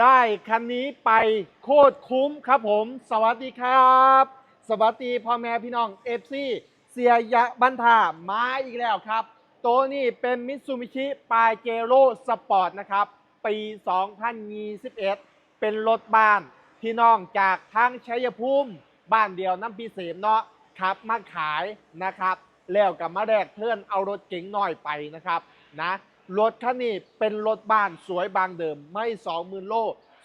ได้คันนี้ไปโคตรคุ้มครับผม สวัสดีครับ สวัสดีพ่อแม่พี่น้องเอฟซีเสียยะบันทามาอีกแล้วครับ ตัวนี้เป็นมิตซูบิชิปาเจโร่สปอร์ตนะครับ ปี 2021 เป็นรถบ้านพี่น้องจากทางชัยภูมิบ้านเดียวน้ำพีเสมเนาะครับมาขายนะครับ แล้วกับมาแรกเพื่อนเอารถเก๋งหน้อยไปนะครับนะ รถคันนี้เป็นรถบ้านสวยบางเดิม ไม่สองหมื่นโล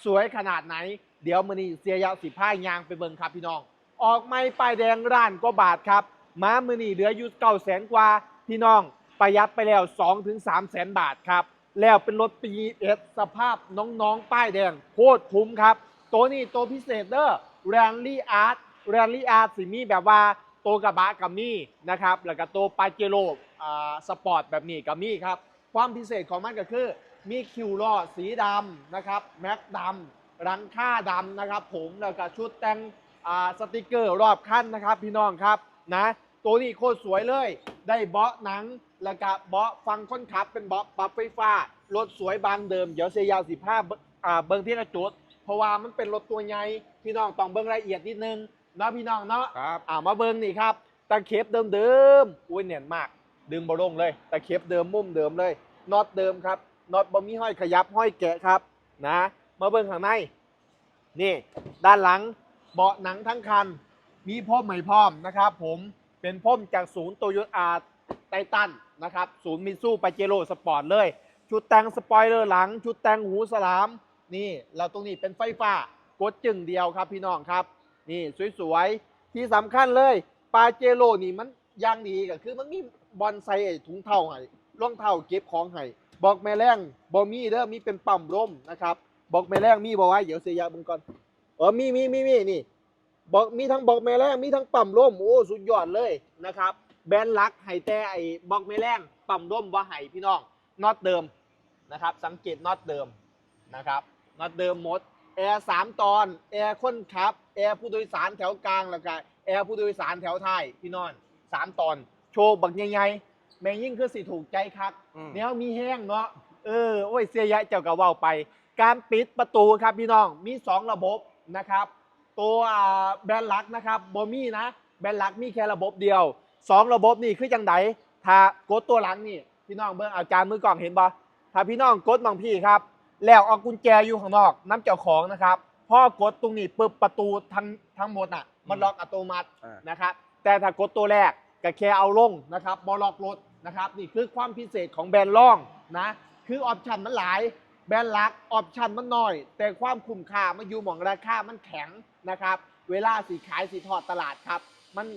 สวยขนาดไหน เดี๋ยวมือนี้เสียยาวสิผ้ายางไปเบิ่งครับพี่น้อง ออกไม่ป้ายแดงร้านก็บาทครับ ม้ามือนี้เหลืออยู่เก้าแสนกว่า พี่น้องประหยัดไปแล้ว2-3ถึง3แสนบาทครับ แล้วเป็นรถปีเอสสภาพน้องๆ ป้ายแดงโคตรคุ้มครับ ตัวนี้ตัวพิเศษเด้อแรนลี่อาร์ตแรนลี่อาร์ตสิมีแบบว่าตัวกระบะกับมี่นะครับ แล้วก็ตัวปาเจโร่สปอร์ตแบบนี้กับมี่ครับ ความพิเศษของมันก็คือ มีคิวล้อสีดำนะครับแม็กดำรังค่าดำนะครับ ผมแล้วก็ชุดแต่งอ่าสติกเกอร์รอบคันนะครับ พี่น้องครับนะตัวนี้โคตรสวยเลย ได้เบาะหนัง แล้วก็เบาะฟังคนขับ เป็นเบาะปรับไฟฟ้ารถสวยบางเดิม เดี๋ยวเสียยาวสิบห้าอ่าเบิ้งที่กระจุด เพราะว่ามันเป็นรถตัวใหญ่พี่น้องต้องเบิ้งรายละเอียดนิดนึงเนาะพี่น้องเนาะครับอ่ามาเบิ้งนี่ครับตะเข็บเดิมๆอุ้ยเนียนมาก ดึงบอลงเลยแตะเข็บเดิมมุมเดิมเลยน็อตเดิมครับน็อตบอมีห้อยขยับห้อยแกะครับนะมาเบิ้งข้างในนี่ด้านหลังเบาะหนังทั้งคัน มีพ่มใหม่พร้อมนะครับ ผมเป็นพ่มจากศูนย์โตโยต้าไททันนะครับศูนย์มิซูปาเจโร่สปอร์ตเลย ชุดแต่งสปอยเลอร์หลัง ชุดแต่งหูสลาม นี่เราตรงนี้เป็นไฟฟ้ากดจึงเดียวครับพี่น้องครับ นี่สวยๆ ที่สำคัญเลยปาเจโร่นี่มันยางดีก็คือมันมี บอลไซไอ้ถุงเท้าให้รองเท้าเก็บของให้บอกแม่แรงบอมีเด้อมีเป็นปั๊มร่มนะครับบอกแม่แรงมีบอกไว้เดี๋ยวเสียยามึงก่อนเออมีมีมีมีนี่บอกมีทั้งบอกแม่แรงมีทั้งปั๊มร่มโอ้สุดยอดเลยนะครับ แบรนด์ลักไห้แต่ไอ้บอกแม่แรงปั๊มร่มว่าไห้พี่น้องน็อตเดิมนะครับ สังเกตน็อตเดิมนะครับน็อตเดิมหมดแอร์สามตอนแอร์คนขับแอร์ผู้โดยสารแถวกลางแล้วก็แอร์ผู้โดยสารแถวท้ายพี่น้อนสามตอน โชว์บักใหญ่ๆแม่งยิ่งคือสิถูกใจครับอืม แนวมีแห้งเนาะเออโอ้ยเสียยะเจ้าก็เว้าไป การปิดประตูครับพี่น้องมี 2 ระบบนะครับ ตัวอ่าแบรนด์ลักนะครับบอมี่นะแบรนด์ลักมีแค่ระบบเดียว 2 ระบบนี่คือจังไดถ้ากดตัวหลังนี่พี่น้องเบิ่งอาจารย์มือกล่องเห็นปะถ้าพี่น้องกดบางพี่ครับ แล้วเอากุญแจอยู่ข้างนอกน้ำเจ้าของนะครับพอกดตรงนี้ปึ๊บประตูทั้งทั้งหมดน่ะมันล็อกอัตโนมัติ อ่า นะครับแต่ถ้ากดตัวแรก ก็แค่เอาลงนะครับบอล็อกรถนะครับนี่คือความพิเศษของแบรนด์ล่องนะคือออปชันมันหลาย แบรนด์ลักออปชันมันน้อย แต่ความคุ้มค่ามันอยู่หมองราคามันแข็งนะครับ เวลาสีขายสีทอดตลาดครับ มัน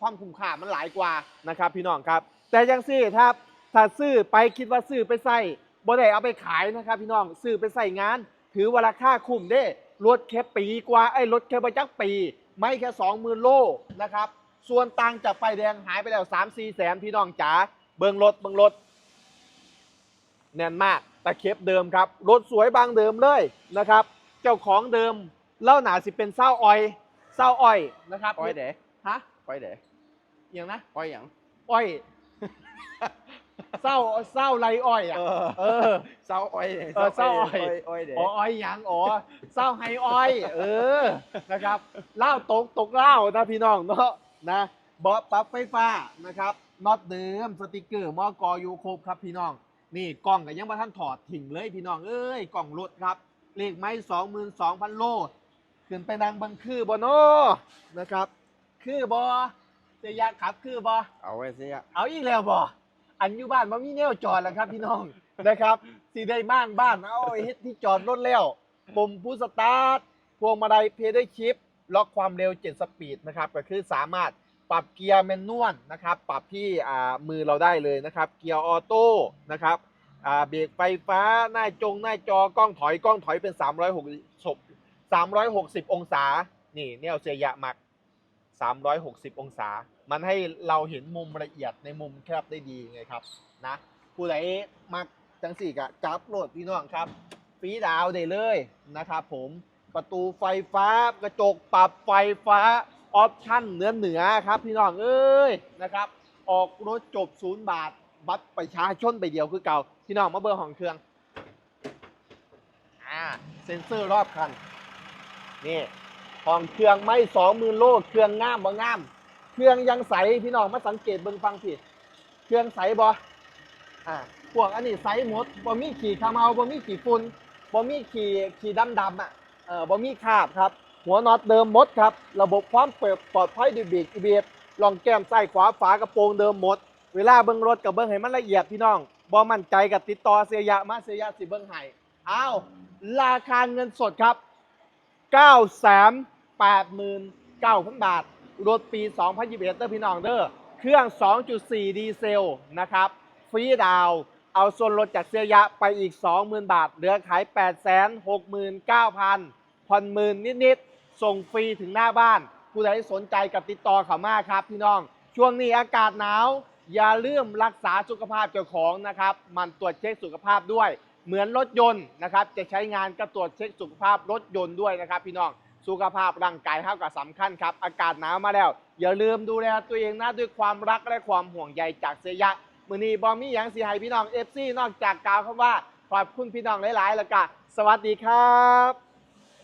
ความคุ้มค่ามันหลายกว่านะครับ พี่น้องครับ แต่ยังซื้อครับถ้าซื้อไปคิดว่าซื้อไปใส่บ่ได้เอาไปขายนะครับ พี่น้องซื้อไปใส่งาน ถือว่าราคาคุ้มเด้รถแค่ปีกว่าไอ้ยรถแค่ประจักปี ไม่แค่สองหมื่นโลนะครับ ส่วนต่างจากไฟแดงหายไปแล้ว3 4แสนพี่น้องจ๋าเบิงรถเบิงรถแน่นมากตะเข็บเดิมครับ รถสวยบางเดิมเลยนะครับ เจ้าของเดิมเล่าหนาสิเป็นเศร้าอ้อยเศร้าอ้อยนะครับอ้อยเด๋ฮะอ้อยเด๋อย่างนะอ้อยหยังอ้อยเศร้าเศร้าไรอ้อยอะเออเศร้าอ้อยเด๋เออเศร้าอ้อยอ้อยเด๋อ๋ออ้อยหยังอ๋อเศร้าไฮอ้อย เออนะครับเล่าตกตกเล่านะพี่น้องเนาะ นะเบาะปรับไฟฟ้านะครับน็อตเดิมสติกเกอร์มอกออยู่ครบครับพี่น้อง นี่กล้องก็ยังมาท่านถอดถิ่งเลยพี่น้องเอ้ยกล้องรถครับเลขไม้สองหมื่นสองพันโลขึ้นไปดังบังคือบอนนะครับ คือบอเสียยากขับคือบอเอาไว้สิอะเอาอีกแล้วบ่อันอยู่บ้านมันมีแนวจอดแล้วครับพี่น้องนะครับสีได้มั่างบ้านเอาไอ้เฮ็ดที่จอดรถแล้วปุ่มผู้สตาร์ทพวงมาลัยเพดได้ชิป ล็อกความเร็ว 7 สปีดนะครับก็คือสามารถปรับเกียร์แมนนวลนะครับปรับที่มือเราได้เลยนะครับ เกียร์ออโต้นะครับเบรกไฟฟ้าหน้าจงหน้าจอกล้องถอยกล้องถอยเป็น 360 360 องศา นี่แนวเสียยะมัก 360 องศา มันให้เราเห็นมุมละเอียดในมุมแคบได้ดีไงครับนะผู้ใดมักจังสี่กะจับโหลดพี่น้องครับ ฟรีดาวได้เลยนะครับผม ประตูไฟฟ้ากระจกปรับไฟฟ้าออปชั่นเหนือเหนือครับ พี่น้องเอ้ยนะครับ ออกรถจบศูนย์บาท บัตรประชาชนไปเดียวคือเก่า พี่น้องมาเบอร์ของเครื่องอ่าเซ็นเซอร์รอบคันนี่ห้องเครื่องไม่สองหมื่นโลเครื่องงามบ่งาม เครื่องยังใสพี่น้องมาสังเกตเบิ่งฟังผิดเครื่องใสบ่อ่าพวกอันนี้ใสหมดบ่มีขี่ขมเอาบ่มีขี่ฝุ่นบ่มีขี่ขี่ดำดำอะ เอ่อบ่มีคาบครับ หัวน็อตเดิมหมดครับ ระบบความเปิดปลอดภัยดีบีกอีเบียลองแก้มซ้ายขวาฝากระโปรงเดิมหมด เวลาเบิ่งรถกับเบิ่งให้มันละเอียดพี่น้องบ่มั่นใจกับติดต่อเสียยะมาเสียยะสิเบิ่งให้อ้าวราคาเงินสดครับ9 8 9 0 0 0 บาท รถปี 2021เด้อพี่น้องเด้อเครื่อง 2.4 ดีเซลนะครับ ฟรีดาว เอาส่วนลดจากเสียยะไปอีก 20,000 บาท เหลือขาย 869,000ผ่อนหมื่นนิดๆ ส่งฟรีถึงหน้าบ้าน ผู้ใดสนใจกับติดต่อเขามาครับพี่น้อง ช่วงนี้อากาศหนาว อย่าลืมรักษาสุขภาพเจ้าของนะครับ มันตรวจเช็คสุขภาพด้วย เหมือนรถยนต์นะครับ จะใช้งานก็ตรวจเช็คสุขภาพรถยนต์ด้วยนะครับ พี่น้อง สุขภาพร่างกายเท่ากับสำคัญครับ อากาศหนาวมาแล้ว อย่าลืมดูแลตัวเองนะด้วยความรักและความห่วงใยจากเสียะ มือนี้บอมมี่ยังสีให้พี่น้องเอฟซีนอกจากกล่าวคำว่าขอบคุณพี่น้องหลายๆ แล้วก็สวัสดีครับ